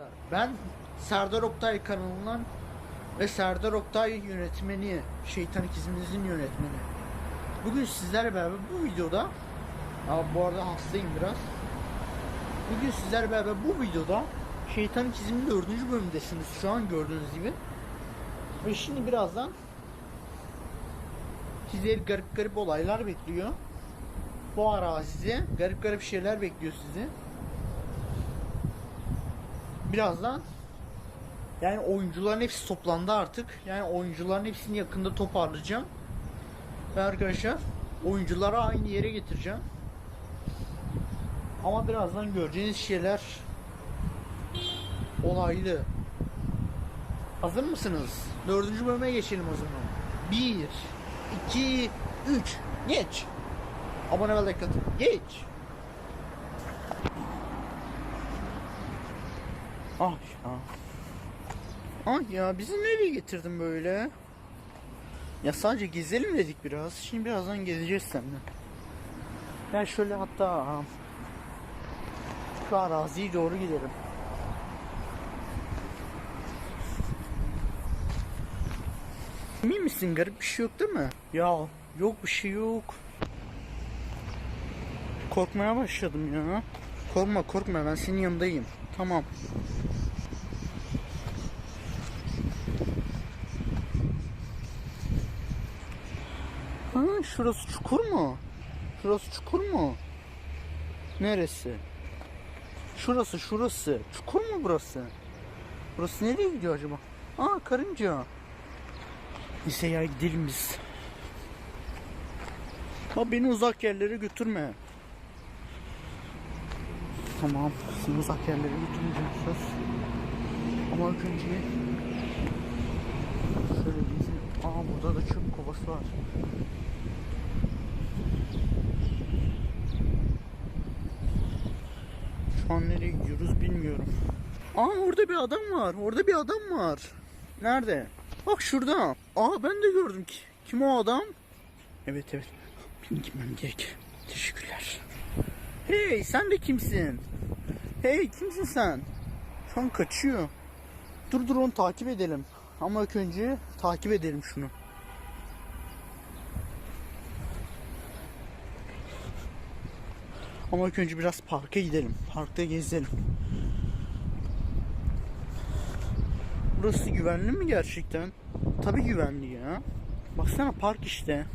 arkadaşlar. Ben Serdar Oktay kanalından ve Serdar Oktay yönetmeni, Şeytan İkizimizin yönetmeni. Bugün sizlerle beraber bu videoda Aa, bu arada hastayım biraz. Bugün sizlerle beraber bu videoda Şeytan İkizim'in 4. bölümündesiniz şu an gördüğünüz gibi. Ve şimdi birazdan sizleri garip garip olaylar bekliyor. Bu arazide garip garip şeyler bekliyor sizi. Birazdan yani oyuncuların hepsi toplandı artık. Yani oyuncuların hepsini yakında toparlayacağım. Ve arkadaşlar oyuncuları aynı yere getireceğim. Ama birazdan göreceğiniz şeyler olaylı. Hazır mısınız? Dördüncü bölüme geçelim o zaman. Bir, iki, üç. Geç. Abone ve like atın. Geç. Ah ya. Ah ya bizi nereye getirdin böyle? Ya sadece gezelim dedik biraz. Şimdi birazdan gezeceğiz seninle. Ben şöyle hatta şu araziye doğru gidelim. Emin misin? Garip bir şey yok değil mi? Ya yok bir şey yok. Korkmaya başladım ya. Korkma korkma ben senin yanındayım. Tamam. Ha şurası çukur mu? Şurası çukur mu? Neresi? Şurası şurası. Çukur mu burası? Burası nereye gidiyor acaba? Aa karınca. Neyse ya gidelim biz. Ha beni uzak yerlere götürme. Tamam. Seni uzak yerlere götürmeyeceğim söz. Ama ilk önce şöyle bizim... Aa burada da çöp kovası var. Şu an nereye gidiyoruz bilmiyorum. Aa orada bir adam var. Orada bir adam var. Nerede? Bak şurada. Aa ben de gördüm ki. Kim o adam? Evet evet. Benim gitmem gerek. Teşekkürler. Hey sen de kimsin? Hey kimsin sen? Şu an kaçıyor. Dur dur onu takip edelim. Ama ilk önce takip edelim şunu. Ama ilk önce biraz parka gidelim. Parkta gezelim. Burası güvenli mi gerçekten? Tabii güvenli ya. Baksana park işte.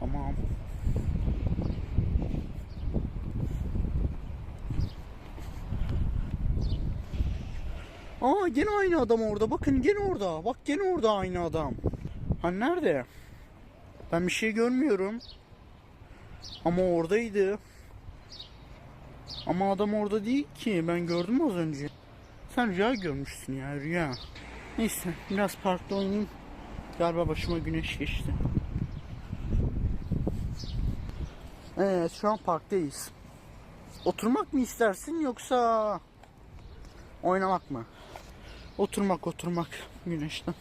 Tamam. Aa gene aynı adam orada. Bakın gene orada. Bak gene orada aynı adam. Ha nerede? Ben bir şey görmüyorum. Ama oradaydı. Ama adam orada değil ki. Ben gördüm az önce. Sen rüya görmüşsün ya rüya. Neyse biraz parkta oynayayım. Galiba başıma güneş geçti. Evet şu an parktayız. Oturmak mı istersin yoksa oynamak mı? Oturmak oturmak güneşten.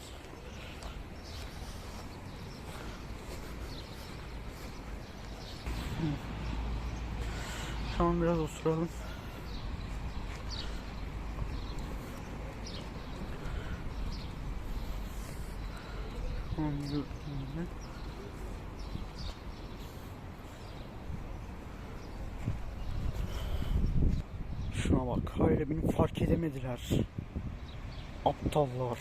An biraz oturalım. Tamam. Şuna bak, hala beni fark edemediler. Aptallar.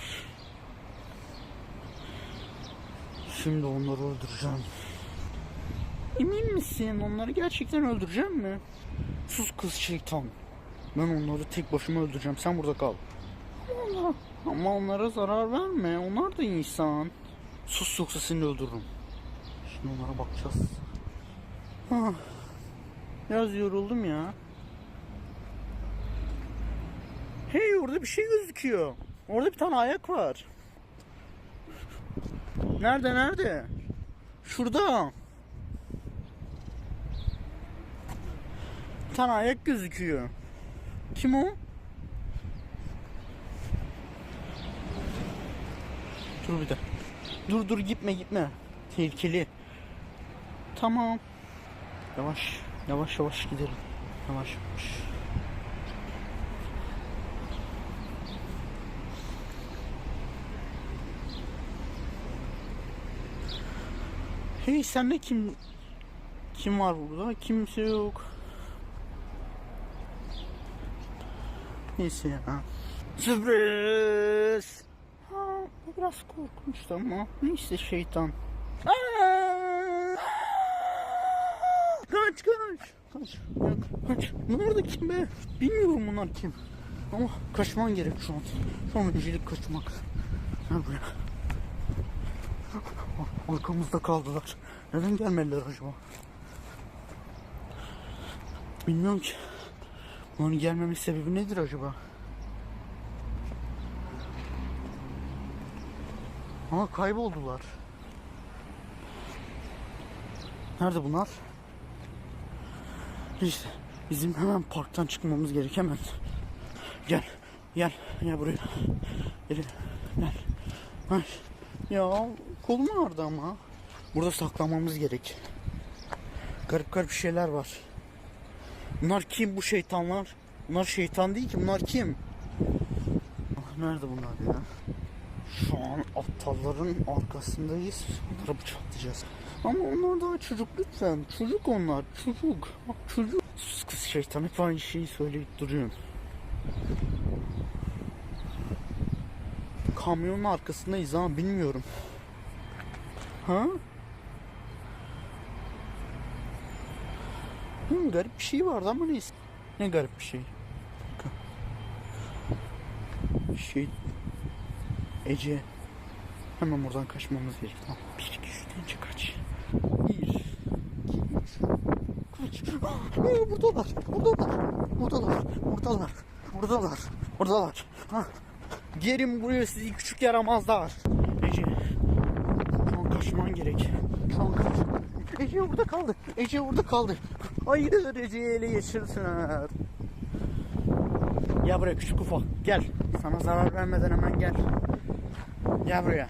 Şimdi onları öldüreceğim. Emin misin? Onları gerçekten öldüreceğim mi? Sus kız şeytan. Ben onları tek başıma öldüreceğim. Sen burada kal. Ama, ama onlara zarar verme. Onlar da insan. Sus yoksa seni öldürürüm. Şimdi onlara bakacağız. Ah, biraz yoruldum ya. Hey orada bir şey gözüküyor. Orada bir tane ayak var. Nerede nerede? Şurada. tane ayak gözüküyor. Kim o? Dur bir de. Dur dur gitme gitme. Tehlikeli. Tamam. Yavaş. Yavaş yavaş gidelim. Yavaş yavaş. Hey sen ne kim kim var burada? Kimse yok. Neyse ya. Sürpriz. Ha, biraz korkmuştu ama neyse şeytan. Aa! Kaç kaç. Kaç. Kaç. Nerede kim be? Bilmiyorum bunlar kim. Ama kaçman gerek şu an. Şu an öncelik kaçmak. Gel buraya. Arkamızda kaldılar. Neden gelmediler acaba? Bilmiyorum ki. Bunların gelmemin sebebi nedir acaba? Ama kayboldular. Nerede bunlar? İşte bizim hemen parktan çıkmamız gerek hemen. Gel. Gel. Gel buraya. Gel. Gel. Ay. Ya kolum ağrıdı ama. Burada saklanmamız gerek. Garip garip şeyler var. Bunlar kim bu şeytanlar? Bunlar şeytan değil ki bunlar kim? Ah, Nerede bunlar ya? Şu an aptalların arkasındayız. Bunları bıçaklayacağız. Ama onlar daha çocuk lütfen. Çocuk onlar. Çocuk. Bak çocuk. Sus kız şeytan hep aynı şeyi söyleyip duruyorsun. Kamyonun arkasındayız ama bilmiyorum. Ha? Hı, garip bir şey vardı ama neyse. Ne garip bir şey. Şey... Ece. Hemen buradan kaçmamız gerek. Tamam. Bir, iki, üç deyince kaç. Bir, iki, üç. Kaç. Aa, buradalar. Buradalar. Buradalar. Buradalar. Buradalar. Buradalar. Ha. Gelin buraya sizi küçük yaramazlar. Ece. Şu an kaçman gerek. Şu an kaç. Ece burada kaldı. Ece burada kaldı. Hayır Ece'yi ele geçirsinler. Gel buraya küçük ufak. Gel. Sana zarar vermeden hemen gel. Gel buraya.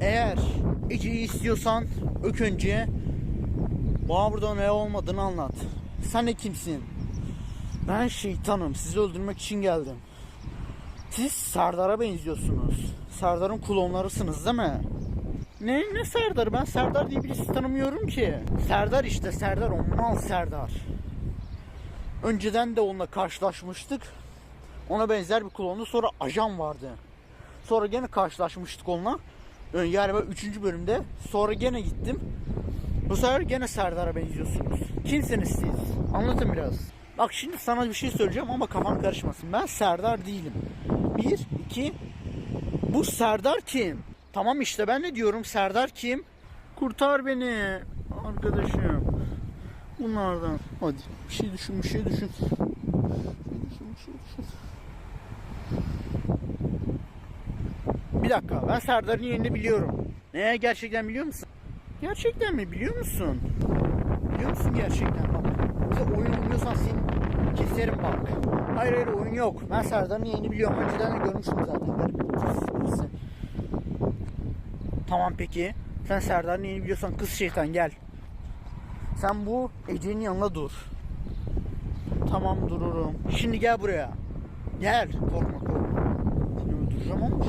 Eğer Ece'yi istiyorsan ök önce bana burada ne olmadığını anlat. Sen de kimsin? Ben şeytanım. Sizi öldürmek için geldim. Siz Serdar'a benziyorsunuz. Serdar'ın klonlarısınız değil mi? Ne ne Serdar? Ben Serdar diye birisi tanımıyorum ki. Serdar işte Serdar o mal Serdar. Önceden de onunla karşılaşmıştık. Ona benzer bir klondu. Sonra ajan vardı. Sonra gene karşılaşmıştık onunla. Yani ben 3. bölümde. Sonra gene gittim. Bu sefer gene Serdar'a benziyorsunuz. Kimsiniz siz? Anlatın biraz. Bak şimdi sana bir şey söyleyeceğim ama kafan karışmasın. Ben Serdar değilim. Bir, iki. Bu Serdar kim? Tamam işte ben ne diyorum Serdar kim? Kurtar beni arkadaşım. Bunlardan. Hadi bir şey düşün bir şey düşün. Bir düşün bir şey düşün. Bir dakika ben Serdar'ın yerini biliyorum. Ne gerçekten biliyor musun? Gerçekten mi biliyor musun? Biliyor musun gerçekten bak. Bize oyun oynuyorsan seni keserim bak. Hayır hayır oyun yok. Ben Serdar'ın yerini biliyorum. Önceden de görmüştüm zaten. Garip. Tamam peki. Sen Serdar'ın yerini biliyorsan kız şeytan gel. Sen bu Ece'nin yanına dur. Tamam dururum. Şimdi gel buraya. Gel. Korkma korkma. Seni öldüreceğim ama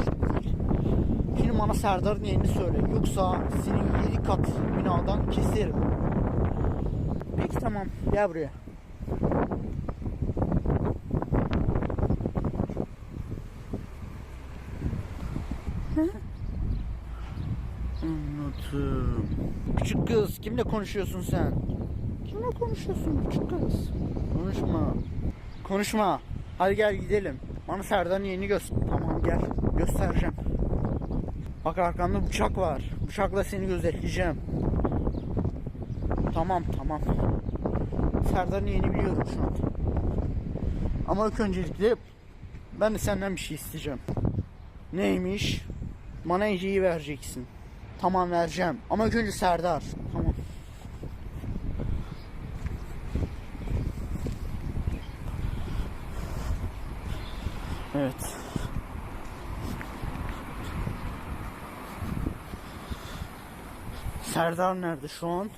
şimdi bana Serdar'ın yerini söyle. Yoksa seni yedi kat binadan keserim. Tamam. Gel buraya. Anladım. Küçük kız kimle konuşuyorsun sen? Kimle konuşuyorsun küçük kız? Konuşma. Konuşma. Hadi gel gidelim. Bana Serdar'ın yerini göster. Tamam gel. Göstereceğim. Bak arkamda bıçak var. Bıçakla seni gözetleyeceğim. Tamam tamam. Serdar'ın yerini biliyorum şu an. Ama ilk öncelikle ben de senden bir şey isteyeceğim. Neymiş? Bana Ece'yi vereceksin. Tamam vereceğim. Ama ilk önce Serdar. Tamam. Evet. Serdar nerede şu an?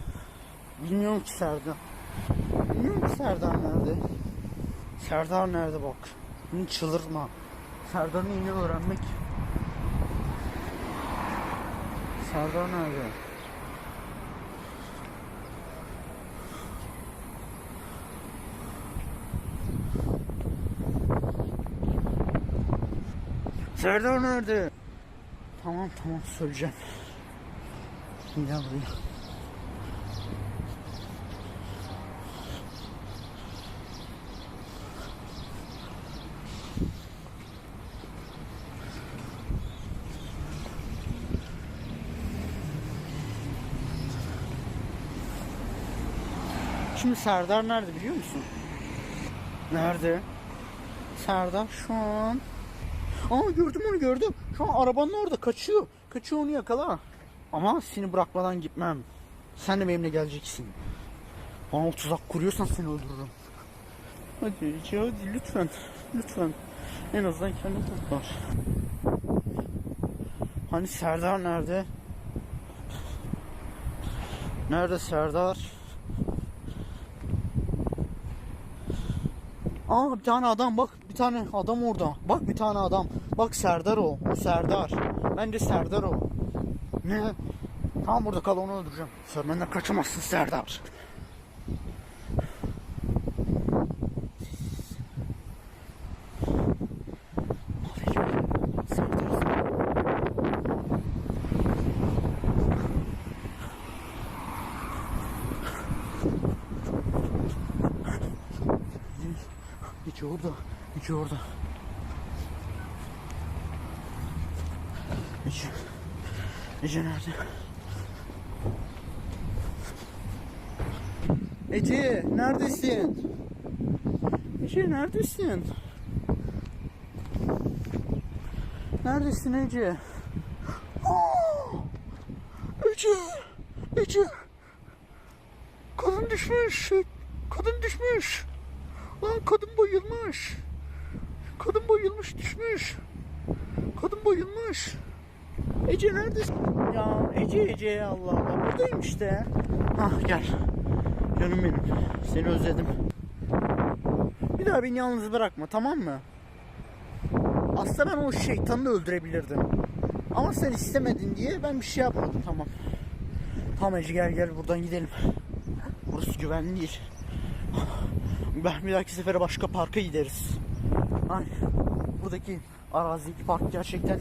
Bilmiyorum ki Serdar. Bilmiyorum ki Serdar nerede. Serdar nerede bak. Beni çıldırtma. Serdar'ın yerini öğrenmek. Serdar nerede? Serdar nerede? Tamam tamam söyleyeceğim. Gel buraya. Şimdi Serdar nerede biliyor musun? Nerede? Serdar şu an... Aa gördüm onu gördüm. Şu an arabanın orada kaçıyor. Kaçıyor onu yakala. Ama seni bırakmadan gitmem. Sen de benimle geleceksin. Bana o tuzak kuruyorsan seni öldürürüm. Hadi hadi lütfen. Lütfen. En azından kendini kurtar. Hani Serdar nerede? Nerede Serdar? Aa bir tane adam bak bir tane adam orada. Bak bir tane adam. Bak Serdar o. O Serdar. Bence Serdar o. Ne? Tamam burada kal onu öldüreceğim. Sen benden kaçamazsın. Serdar. Ece orada. Ece orada. Ece. Ece nerede? Ece neredesin? Ece neredesin? Neredesin Ece? Ece! Ece! Kadın düşmüş. Kadın düşmüş. Lan kadın bayılmış. Kadın bayılmış düşmüş. Kadın bayılmış. Ece neredesin? Ya Ece Ece Allah Allah buradayım işte. Hah gel. Canım benim. Seni özledim. Bir daha beni yalnız bırakma tamam mı? Aslında ben o şeytanı da öldürebilirdim. Ama sen istemedin diye ben bir şey yapmadım tamam. Tamam Ece gel gel buradan gidelim. Burası güvenli değil. Ben bir dahaki sefere başka parka gideriz. Ay, buradaki arazideki park gerçekten